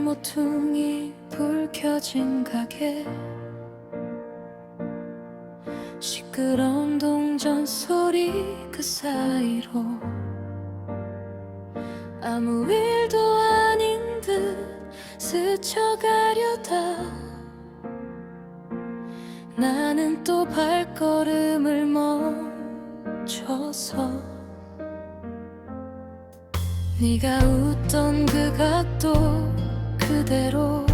모퉁이 불 켜진 가게. 시끄러운 동전 소리 그 사이로. 아무 일도 아닌 듯 스쳐가려다. 나는 또 발걸음을 멈춰서 네가 웃던 그 각도 그대로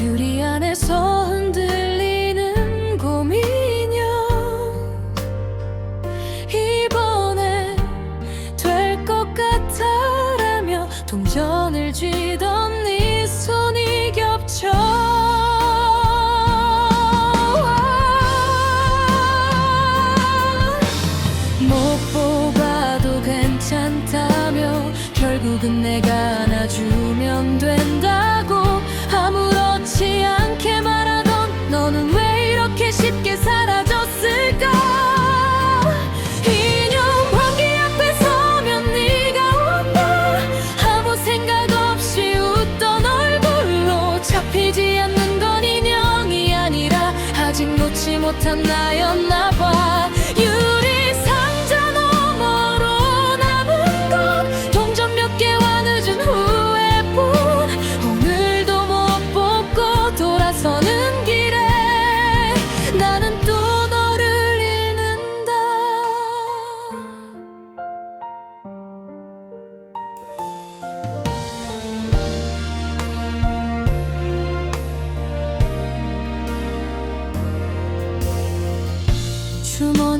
유리 안에서 흔들리는 고민형 이번에 될 것 같아라며 동전을 쥐던 네 손이 겹쳐. 못뽑 결국은 내가 안아주면 된다고 아무렇지 않게 말하던 너는 왜 이렇게 쉽게 사라졌을까? 인형 환기 앞에 서면 네가 웃다. 아무 생각 없이 웃던 얼굴로 잡히지 않는 건 인형이 아니라 아직 놓지 못한 나였나 봐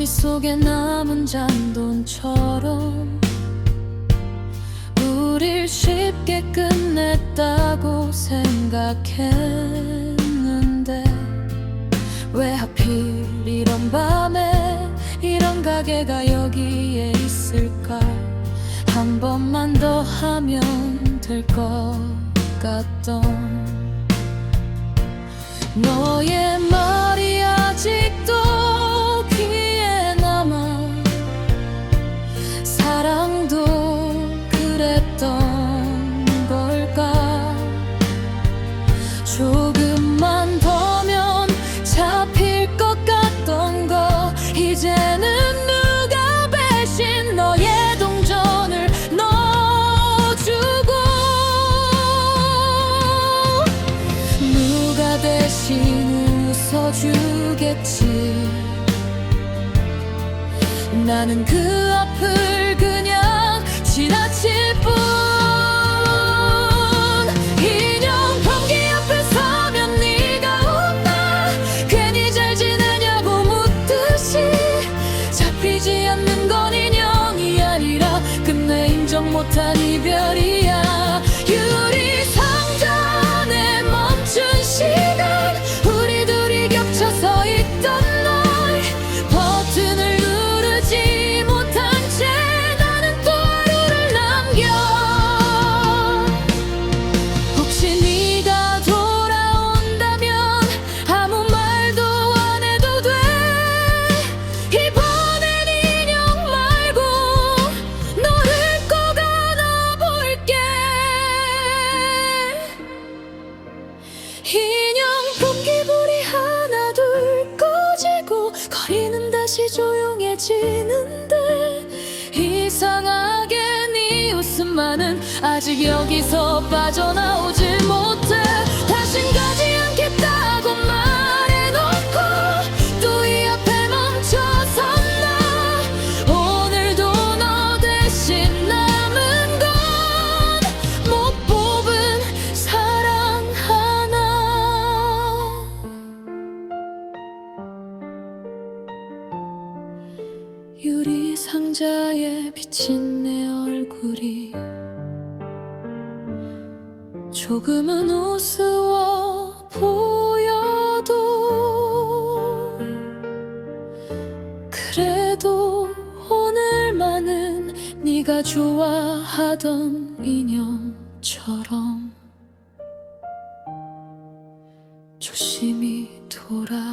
주머니 속에 남은 잔돈처럼 우릴 쉽게 끝냈다고 생각했는데 왜 하필 이런 밤에 이런 가게가 여기에 있을까? 한 번만 더 하면 될 것 같던 너의 웃어주겠지. 나는 그 앞을 그냥 지나칠 뿐. 인형 변기 앞에 서면 네가 웃나 괜히 잘 지내냐고 묻듯이 잡히지 않는 건 인형이 아니라 끝내 인정 못한 이별이 조용해지는데 이상하게 네 웃음만은 아직 여기서 빠져나오질 못 상자에 비친 내 얼굴이 조금은 우스워 보여도 그래도 오늘만은 네가 좋아하던 인형처럼 조심히 돌아갈게